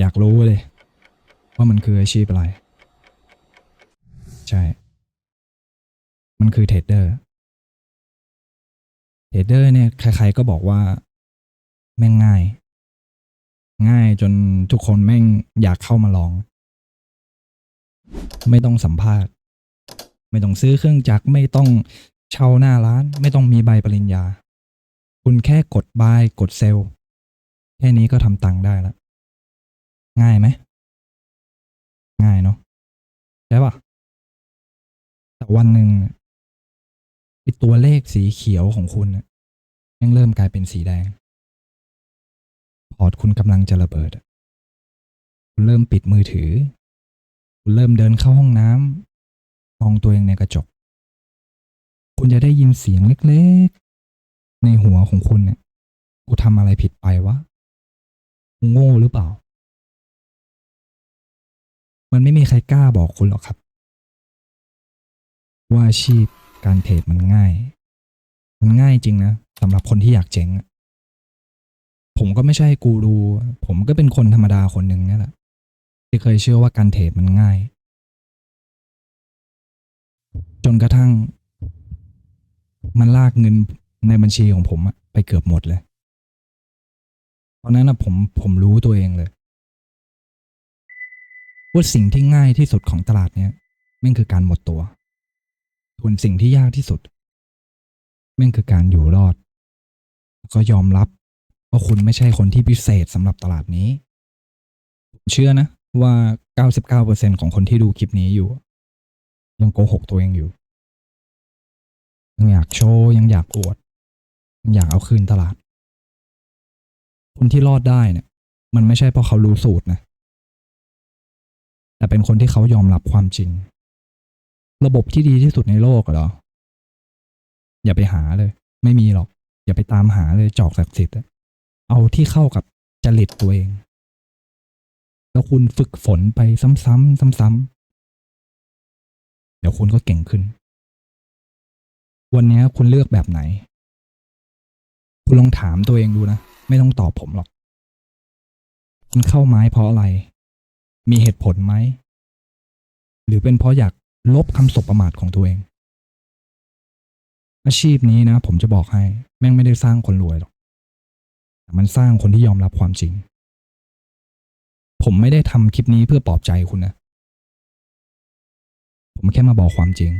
อยากรู้เลย ว่ามันคืออาชีพอะไร ใช่ มันคือเทรดเดอร์เทรดเดอร์เนี่ยใคร ๆ ก็บอกว่าแม่งง่าย ง่ายจนทุกคนแม่งอยากเข้ามาลอง ไม่ต้องสัมภาษณ์ ไม่ต้องซื้อเครื่องจักรไม่ต้องเช่าหน้าร้าน ไม่ต้องมีใบปริญญา คุณแค่กดบายกดเซลล์แค่นี้ก็ทำตังค์ได้แล้ว ง่ายไหม ง่ายเนาะใช่ปะแต่วันหนึ่งไอตัวเลขสีเขียวของคุณเนี่ยยังเริ่มกลายเป็นสีแดง พอร์ตคุณกำลังจะระเบิด คุณเริ่มปิดมือถือ คุณเริ่มเดินเข้าห้องน้ำมองตัวเองในกระจก คุณจะได้ยินเสียงเล็กๆ ในหัวของคุณเนี่ยกูทำอะไรผิดไปวะ โง่หรือเปล่า มันไม่มีใครกล้าบอกคุณหรอกครับ ว่าอาชีพการเทรดมันง่าย มันง่ายจริงนะสำหรับคนที่อยากเจ๊งผมก็ไม่ใช่กูรูผมก็เป็นคนธรรมดาคนหนึ่งนี่แหละที่เคยเชื่อว่าการเทรดมันง่าย จนกระทั่ง มันลากเงินในบัญชีของผมไปเกือบหมดเลย ตอนนั้นนะผมผมรู้ตัวเองเลย ว่าสิ่งที่ง่ายที่สุดของตลาดเนี้ยแม่งคือการหมดตัวส่วนสิ่งที่ยากที่สุด แม่งคือการอยู่รอด ก็ยอมรับว่าคุณไม่ใช่คนที่พิเศษสำหรับตลาดนี้ผมเชื่อนะว่า 99%ของคนที่ดูคลิปนี้อยู่ ยังโกหกตัวเองอยู่ ยังอยากโชว์ ยังอยากอวด ยังอยากเอาคืนตลาด คนที่รอดได้เนี่ย มันไม่ใช่เพราะเขารู้สูตรนะ แต่เป็นคนที่เขายอมรับความจริง ระบบที่ดีที่สุดในโลกเหรอ อย่าไปหาเลย ไม่มีหรอก อย่าไปตามหาเลยจอกศักดิ์สิทธิ์อะเอาที่เข้ากับจริตตัวเอง แล้วคุณฝึกฝนไปซ้ำๆซ้ำๆเดี๋ยวคุณก็เก่งขึ้น วันนี้คุณเลือกแบบไหน คุณลองถามตัวเองดูนะ ไม่ต้องตอบผมหรอก คุณเข้าไม้เพราะอะไร มีเหตุผลไหม หรือเป็นเพราะอยากลบคำสบประมาทของตัวเอง อาชีพนี้นะ ผมจะบอกให้ แม่งไม่ได้สร้างคนรวยหรอกแต่มันสร้างคนที่ยอมรับความจริง ผมไม่ได้ทำคลิปนี้เพื่อปลอบใจคุณนะ ผมแค่มาบอกความจริง